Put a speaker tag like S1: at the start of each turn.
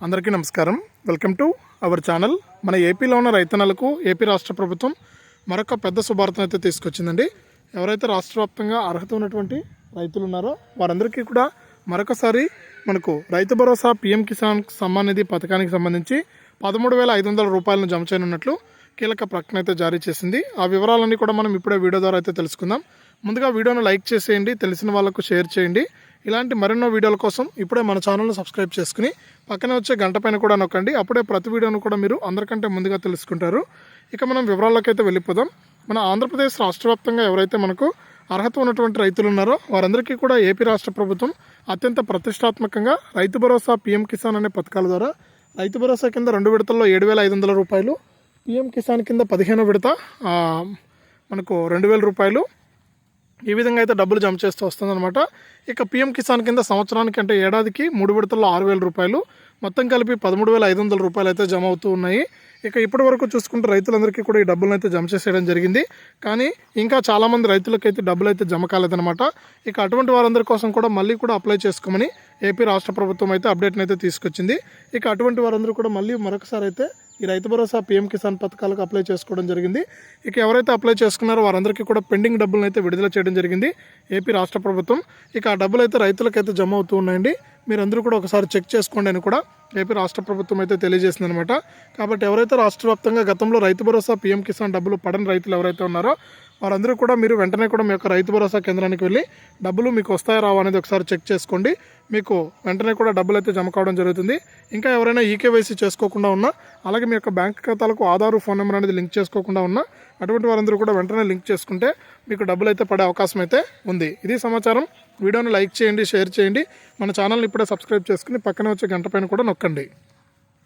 S1: అందరికీ నమస్కారం. Welcome to our channel. మన ఏపీలో ఉన్న రైతన్నలకు ఏపీ రాష్ట్ర ప్రభుత్వం మరొక పెద్ద శుభార్తను అయితే తీసుకొచ్చిందండి. ఎవరైతే రాష్ట్ర వ్యాప్తంగా అర్హత ఉన్నటువంటి రైతులు ఉన్నారో వారందరికీ కూడా మరొకసారి మనకు రైతు భరోసా పీఎం కిసాన్ సమ్మాన్ నిధి పథకానికి సంబంధించి పదమూడు వేల ఐదు వందల రూపాయలను జమ చేయనున్నట్లు కీలక ప్రకటన అయితే జారీ చేసింది. ఆ వివరాలన్నీ కూడా మనం ఇప్పుడే వీడియో ద్వారా అయితే తెలుసుకుందాం. ముందుగా వీడియోను లైక్ చేసేయండి. తెలిసిన వాళ్ళకు షేర్ చేయండి. ఇలాంటి మరెన్నో వీడియోల కోసం ఇప్పుడే మన ఛానల్ను సబ్స్క్రైబ్ చేసుకుని పక్కనే వచ్చే గంట పైన కూడా నొక్కండి. అప్పుడే ప్రతి వీడియోను కూడా మీరు అందరికంటే ముందుగా తెలుసుకుంటారు. ఇక మనం వివరాల్లోకి అయితే వెళ్ళిపోదాం. మన ఆంధ్రప్రదేశ్ రాష్ట్ర వ్యాప్తంగా ఎవరైతే మనకు అర్హత ఉన్నటువంటి రైతులు ఉన్నారో వారందరికీ కూడా ఏపీ రాష్ట్ర ప్రభుత్వం అత్యంత ప్రతిష్టాత్మకంగా రైతు భరోసా పీఎం కిసాన్ అనే పథకాల ద్వారా రైతు భరోసా కింద రెండు విడతల్లో ఏడు వేల ఐదు వందల రూపాయలు పీఎం కిసాన్ కింద పదిహేను విడత మనకు రెండు వేల రూపాయలు ఈ విధంగా అయితే డబ్బులు జమ చేస్తూ వస్తుందన్నమాట. ఇక పీఎం కిసాన్ కింద సంవత్సరానికి అంటే ఏడాదికి మూడు విడతల్లో ఆరు వేల రూపాయలు మొత్తం కలిపి పదమూడు వేల ఐదు వందల రూపాయలు అయితే జమ అవుతూ ఉన్నాయి. ఇక ఇప్పటి వరకు చూసుకుంటే రైతులందరికీ కూడా ఈ డబ్బులను అయితే జమ చేసేయడం జరిగింది. కానీ ఇంకా చాలామంది రైతులకైతే డబ్బులు అయితే జమ కాలేదన్నమాట. ఇక అటువంటి వారందరి కోసం కూడా మళ్ళీ కూడా అప్లై చేసుకోమని ఏపీ రాష్ట్ర ప్రభుత్వం అయితే అప్డేట్ని అయితే తీసుకొచ్చింది. ఇక అటువంటి వారందరూ కూడా మళ్ళీ మరొకసారి అయితే ఈ రైతు భరోసా పీఎం కిసాన్ పథకాలకు అప్లై చేసుకోవడం జరిగింది. ఇక ఎవరైతే అప్లై చేసుకున్నారో వారందరికీ కూడా పెండింగ్ డబ్బులను అయితే విడుదల చేయడం జరిగింది. ఏపీ రాష్ట్ర ప్రభుత్వం. ఇక ఆ డబ్బులు అయితే రైతులకైతే జమ అవుతూ ఉన్నాయండి. మీరందరూ కూడా ఒకసారి చెక్ చేసుకోండి అని కూడా ఏపీ రాష్ట్ర ప్రభుత్వం అయితే తెలియజేసింది అనమాట కాబట్టి ఎవరైతే రాష్ట్ర వ్యాప్తంగా గతంలో రైతు భరోసా పీఎం కిసాన్ డబ్బులు పడని రైతులు ఎవరైతే ఉన్నారో వారందరూ కూడా మీరు వెంటనే కూడా మీ యొక్క రైతు భరోసా కేంద్రానికి వెళ్ళి డబ్బులు మీకు వస్తాయా రావా అనేది ఒకసారి చెక్ చేసుకోండి. మీకు వెంటనే కూడా డబ్బులు అయితే జమ కావడం జరుగుతుంది. ఇంకా ఎవరైనా ఈకేవైసీ చేసుకోకుండా ఉన్నా అలాగే మీ యొక్క బ్యాంక్ ఖాతాలకు ఆధార్ ఫోన్ నెంబర్ అనేది లింక్ చేసుకోకుండా ఉన్నా అటువంటి వారందరూ కూడా వెంటనే లింక్ చేసుకుంటే మీకు డబ్బులు అయితే పడే అవకాశం అయితే ఉంది. ఇది సమాచారం. వీడియోని లైక్ చేయండి షేర్ చేయండి. మన ఛానల్ని ఇప్పుడే సబ్స్క్రైబ్ చేసుకుని పక్కన వచ్చే గంట పైన కూడా నొక్కండి.